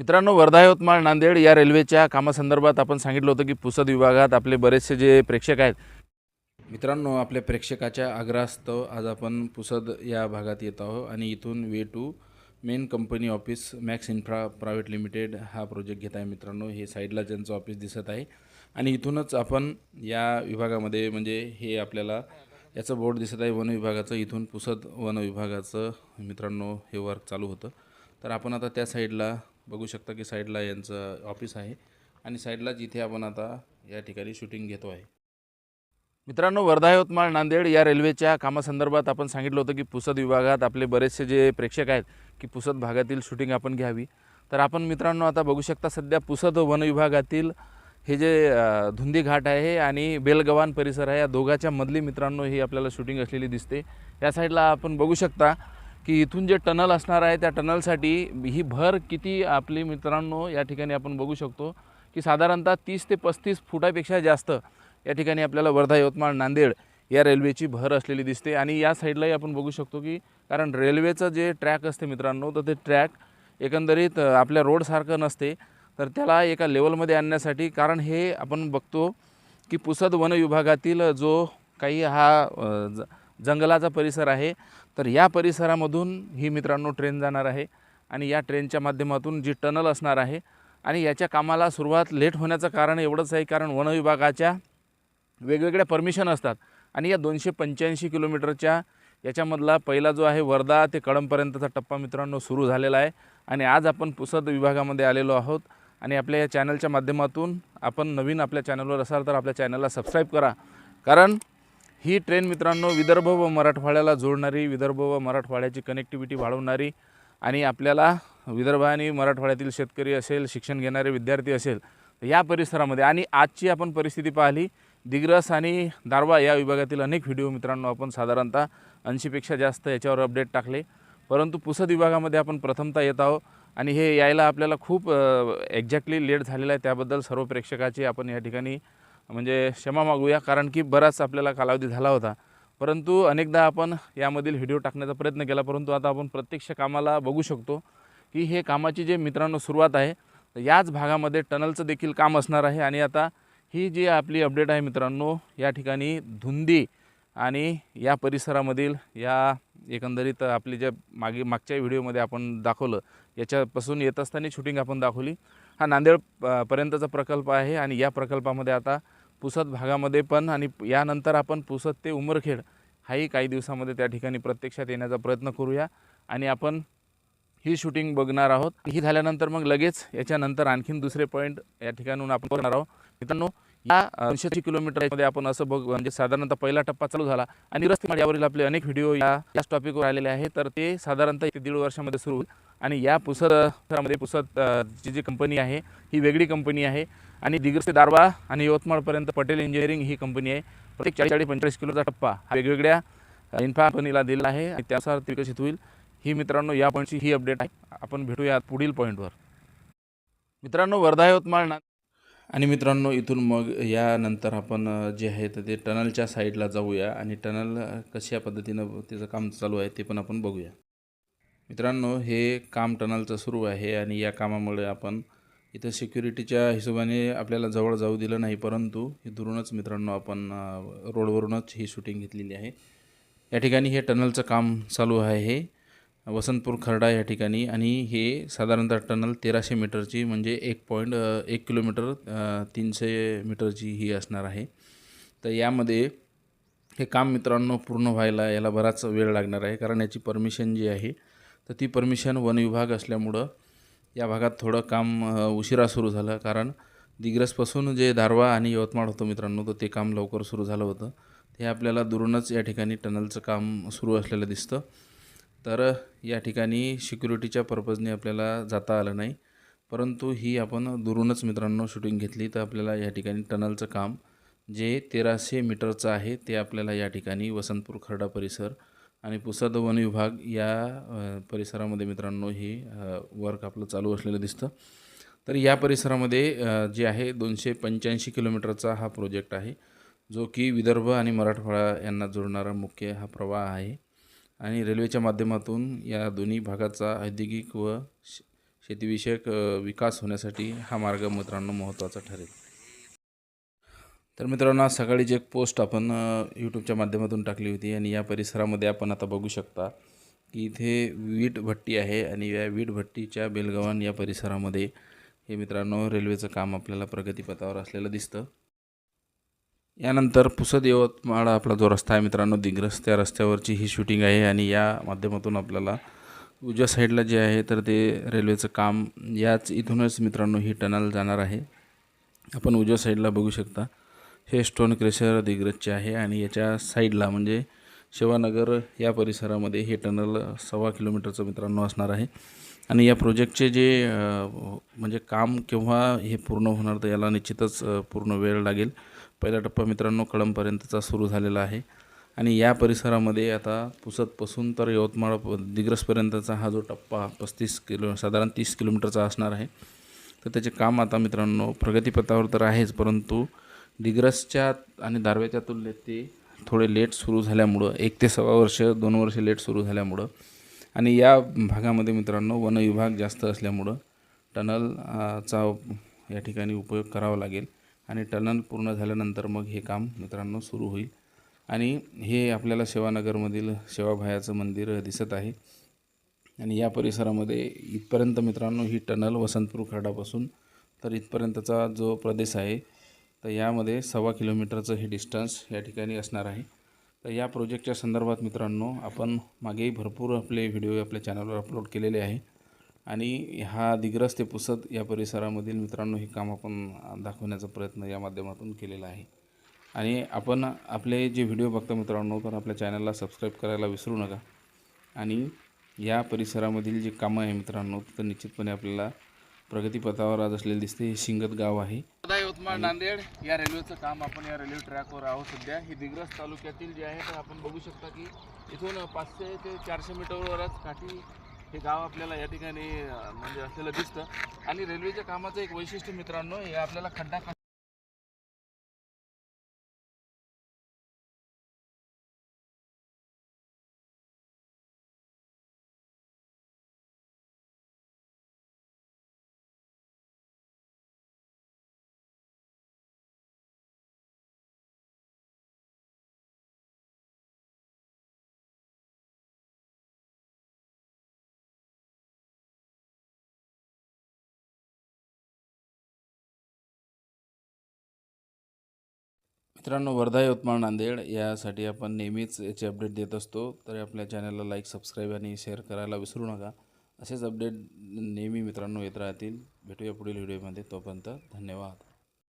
मित्रांनो वर्धा यवतमाळ नांदेड या रेल्वेच्या कामासंदर्भात आपण सांगितलं होतं की पुसद विभागात आपले बरेचसे जे प्रेक्षक आहेत. मित्रांनो आपल्या प्रेक्षकाच्या आग्रहास्तव आज आपण पुसद या भागात येत आहोत आणि इथून way to main company office Max Infra private limited हा प्रोजेक्ट घेत आहे मित्रांनो. हे साईडला ज्यांचं ऑफिस दिसत आहे. आणि इथूनच आपण या विभागामध्ये म्हणजे हे आपल्याला याचं बोर्ड दिसत आहे वन विभागाचं. इथून पुसद वन विभागाचं मित्रांनो हे वर्क चालू होतं. तर आपण आता त्या साईडला बघू शकता की साईडला यांचं ऑफिस आहे आणि साईडला जिथे आपण आता या ठिकाणी शूटिंग घेतो आहे. मित्रांनो वर्धा यवतमाळ नांदेड या रेल्वेच्या कामासंदर्भात आपण सांगितलं होतं की पुसद विभागात आपले बरेचसे जे प्रेक्षक आहेत की पुसद भागातील शूटिंग आपण घ्यावी. तर आपण मित्रांनो आता बघू शकता सध्या पुसद वन विभागातील हे जे धुंदी घाट आहे आणि बेलगवान परिसर आहे या दोघाच्या मधली मित्रांनो ही आपल्याला शूटिंग असलेली दिसते. या साईडला आपण बघू शकता की इथून जे टनल असणार आहे त्या टनलसाठी ही भर किती आपली मित्रांनो या ठिकाणी आपण बघू शकतो की साधारणतः तीस ते पस्तीस फुटापेक्षा जास्त या ठिकाणी आपल्याला वर्धा यवतमाळ नांदेड या रेल्वेची भर असलेली दिसते. आणि या साईडलाही आपण बघू शकतो की कारण रेल्वेचं जे ट्रॅक असते मित्रांनो तर ते ट्रॅक एकंदरीत आपल्या रोडसारखं नसते. तर त्याला एका लेवलमध्ये आणण्यासाठी कारण हे आपण बघतो की पुसद वन विभागातील जो काही हा ज जंगलाचा परिसर आहे तर या परिसरामधून ही मित्रांनो ट्रेन जाणार आहे आणि या ट्रेनच्या माध्यमातून जी टनल असणार आहे आणि याच्या कामाला सुरुवात लेट होण्याचं कारण एवढंच आहे कारण वनविभागाच्या वेगवेगळ्या परमिशन असतात आणि या दोनशे पंच्याऐंशी किलोमीटरच्या याच्यामधला पहिला जो आहे वर्धा ते कळंबपर्यंतचा टप्पा मित्रांनो सुरू झालेला आहे आणि आज आपण पुसद विभागामध्ये आलेलो आहोत आणि आपल्या या चॅनलच्या माध्यमातून आपण नवीन आपल्या चॅनलवर असाल तर आपल्या चॅनलला सबस्क्राईब करा. कारण ही ट्रेन मित्रांनो विदर्भ व मराठवाड्याला जोडणारी विदर्भ व मराठवाड्याची कनेक्टिव्हिटी वाढवणारी आणि आपल्याला विदर्भ आणि मराठवाड्यातील शेतकरी असेल शिक्षण घेणारे विद्यार्थी असेल तर या परिसरामध्ये आणि आजची आपण परिस्थिती पाहिली दिग्रस आणि दारवा या विभागातील अनेक व्हिडिओ मित्रांनो आपण साधारणतः ऐंशीपेक्षा जास्त याच्यावर अपडेट टाकले. परंतु पुसद विभागामध्ये आपण प्रथमतः येत आहोत आणि हे यायला आपल्याला खूप एक्झॅक्टली लेट झालेलं आहे. त्याबद्दल सर्व प्रेक्षकाची आपण या ठिकाणी म्हणजे क्षमा मागूया कारण की बराच आपल्याला कालावधी झाला होता. परंतु अनेकदा आपण यामधील व्हिडिओ टाकण्याचा प्रयत्न केला परंतु आता आपण प्रत्यक्ष कामाला बघू शकतो की हे कामाची जे मित्रांनो सुरुवात आहे याच भागामध्ये टनलचं देखील काम असणार आहे. आणि आता ही जी आपली अपडेट आहे मित्रांनो या ठिकाणी धुंदी आणि या परिसरामधील या एकंदरीत आपली जे मागे मागच्या व्हिडिओमध्ये आपण दाखवलं याच्यापासून येत असताना शूटिंग आपण दाखवली. हा नांदेड प- पर्यंतचा प्रकल्प आहे आणि या प्रकल्पामध्ये आता पुसद भागामध्ये पण आणि यानंतर आपण पुसद ते उमरखेड हाही काही दिवसामध्ये त्या ठिकाणी प्रत्यक्षात येण्याचा प्रयत्न करूया. आणि आपण ही शूटिंग बघणार आहोत. ही झाल्यानंतर मग लगेच याच्यानंतर आणखीन दुसरे पॉईंट या ठिकाणून आपण बघणार आहोत. मित्रांनो या दोनशे किलोमीटरमध्ये आपण असं बघ म्हणजे साधारणतः पहिला टप्पा चालू झाला. आणि रस्ते यावरील आपले अनेक व्हिडिओ या याच टॉपिकवर आलेले आहे तर ते साधारणतः एक दीड वर्षामध्ये सुरू होईल. आणि या पुसदमध्ये पुसद ची जी कंपनी आहे ही वेगळी कंपनी आहे. आणि दिग्रस ते दारवा आणि यवतमाळपर्यंत पटेल इंजिनिअरिंग ही कंपनी आहे. प्रत्येक चाळीस चाळीस पंचेचाळीस किलोचा टप्पा हा वेगवेगळ्या इन्फा कंपनीला दिलेला आहे आणि त्यानुसार ते विकसित होईल. ही मित्रांनो या पॉईंटची ही अपडेट आहे. आपण भेटूया पुढील पॉईंटवर मित्रांनो वर्धा यवतमाळ ना आणि मित्रांनो इथून मग यानंतर आपण जे आहे तर ते टनलच्या साईडला जाऊया आणि टनल कशा पद्धतीनं त्याचं काम चालू आहे ते पण आपण बघूया. मित्रांनो हे काम टनलचं सुरू आहे आणि या कामामुळे आपण इथं सिक्युरिटीच्या हिशोबाने आपल्याला जवळ जाऊ दिलं नाही परंतु हे दुरूनच मित्रांनो आपण रोडवरूनच ही शूटिंग घेतलेली आहे. या ठिकाणी हे टनलचं काम चालू आहे. हे वसंतपूर खर्डा या ठिकाणी आणि हे साधारणतः टनल तेराशे मीटरची म्हणजे एक पॉईंट एक किलोमीटर तीनशे मीटरची ही असणार आहे. तर यामध्ये हे काम मित्रांनो पूर्ण व्हायला याला बराच वेळ लागणार आहे कारण याची परमिशन जी आहे तर ती परमिशन वन विभाग असल्यामुळं या भागात थोडं काम उशिरा सुरू झालं. कारण दिग्रसपासून जे धारवा आणि यवतमाळ होतं मित्रांनो तर ते काम लवकर सुरू झालं होतं. ते आपल्याला दुरूनच या ठिकाणी टनलचं काम सुरू असलेलं दिसतं. तर या ठिकाणी सिक्युरिटीच्या पर्पजने आपल्याला जाता आलं नाही. परंतु ही आपण दुरूनच मित्रांनो शूटिंग घेतली. तर आपल्याला या ठिकाणी टनलचं काम जे तेराशे मीटरचं आहे ते आपल्याला या ठिकाणी वसंतपूर खर्डा परिसर आणि पुसद वन विभाग या परिसरामध्ये मित्रांनो हे वर्क आपलं चालू असलेलं दिसतं. तर या परिसरामध्ये जे आहे दोनशे पंच्याऐंशी किलोमीटरचा हा प्रोजेक्ट आहे जो की विदर्भ आणि मराठवाडा यांना जोडणारा मुख्य हा प्रवाह आहे. आणि रेल्वेच्या माध्यमातून या दोन्ही भागाचा औद्योगिक व शेतीविषयक विकास होण्यासाठी हा मार्ग मित्रांनो महत्त्वाचा ठरेल. तर मित्रांनो आज सकाळीच एक पोस्ट आपण यूट्यूबच्या माध्यमातून टाकली होती आणि या परिसरामध्ये आपण आता बघू शकता की इथे वीट भट्टी आहे आणि या वीट भट्टीच्या बेलगव्हाण या परिसरामध्ये हे मित्रांनो रेल्वेचं काम आपल्याला प्रगतीपथावर असलेलं दिसतं. यानंतर पुसद यवतमाळ आपला जो रस्ता आहे मित्रांनो दिग्रस त्या रस्त्यावरची ही शूटिंग आहे आणि या माध्यमातून आपल्याला उजव्या साईडला जे आहे तर ते रेल्वेचं काम याच इथूनच मित्रांनो ही टनल जाणार आहे. आपण उजव्या साईडला बघू शकता. हे स्टोन क्रेशर दिग्रजचे आहे आणि याच्या साईडला म्हणजे शिवानगर या परिसरामध्ये हे टनल सव्वा किलोमीटरचं मित्रांनो असणार आहे. आणि या प्रोजेक्टचे जे म्हणजे काम केव्हा हे पूर्ण होणार तर याला निश्चितच पूर्ण वेळ लागेल. पहिला टप्पा मित्रांनो कळंबपर्यंतचा सुरू झालेला आहे. आणि या परिसरामध्ये आता पुसतपासून तर यवतमाळ दिग्रसपर्यंतचा हा जो टप्पा पस्तीस किलो साधारण तीस किलोमीटरचा असणार आहे. तर त्याचे काम आता मित्रांनो प्रगतीपथावर तर आहेच परंतु दिग्रसच्या आणि दारव्याच्या तुलनेत ते थोडे लेट सुरू झाल्यामुळं एक ते सव्वा वर्ष दोन वर्ष लेट सुरू झाल्यामुळं आणि या भागामध्ये मित्रांनो वनविभाग जास्त असल्यामुळं टनलचा या ठिकाणी उपयोग करावा लागेल. आणि टनल पूर्ण झाल्यानंतर मग हे काम मित्रांनो सुरू होईल. आणि हे आपल्याला सेवानगरमधील सेवाभायाचं मंदिर दिसत आहे. आणि या परिसरामध्ये इथपर्यंत मित्रांनो ही टनल वसंतपूर खरडापासून तर इथपर्यंतचा जो प्रदेश आहे तर यामध्ये सव्वा किलोमीटरचं हे डिस्टन्स या ठिकाणी असणार आहे. तर या प्रोजेक्टच्या संदर्भात मित्रांनो आपण मागेही भरपूर आपले व्हिडिओ आपल्या चॅनलवर अपलोड केलेले आहे. आणि हा दिग्रस ते पुसद या परिसरामधील मित्रांनो हे काम आपण दाखवण्याचा प्रयत्न या माध्यमातून केलेला आहे. आणि आपण आपले जे व्हिडिओ बघता मित्रांनो तर आपल्या चॅनलला सबस्क्राईब करायला विसरू नका. आणि या परिसरामधील जे कामं आहे मित्रांनो तर निश्चितपणे आपल्याला प्रगतीपथावर आज असलेले दिसते. हे शिंगत गाव आहे. यवतमाळ नांदेड या रेल्वेचं काम आपण या रेल्वे ट्रॅकवर आहोत सध्या. हे दिग्रस तालुक्यातील जे आहे तर आपण बघू शकता की इथून पाचशे ते चारशे मीटरवरच काठी हे गाव आपल्याला या ठिकाणी म्हणजे असलेलं दिसतं. आणि रेल्वेच्या कामाचं एक वैशिष्ट्य मित्रांनो हे आपल्याला खड्डा मित्रांनो वर्धा यवतमाळ नांदेड यासाठी आपण नेहमीच याचे अपडेट देत असतो. तर आपल्या चॅनलला लाईक सबस्क्राईब आणि शेअर करायला विसरू नका. असेच अपडेट नेहमी मित्रांनो येत राहतील. भेटूया पुढील व्हिडिओमध्ये तोपर्यंत धन्यवाद.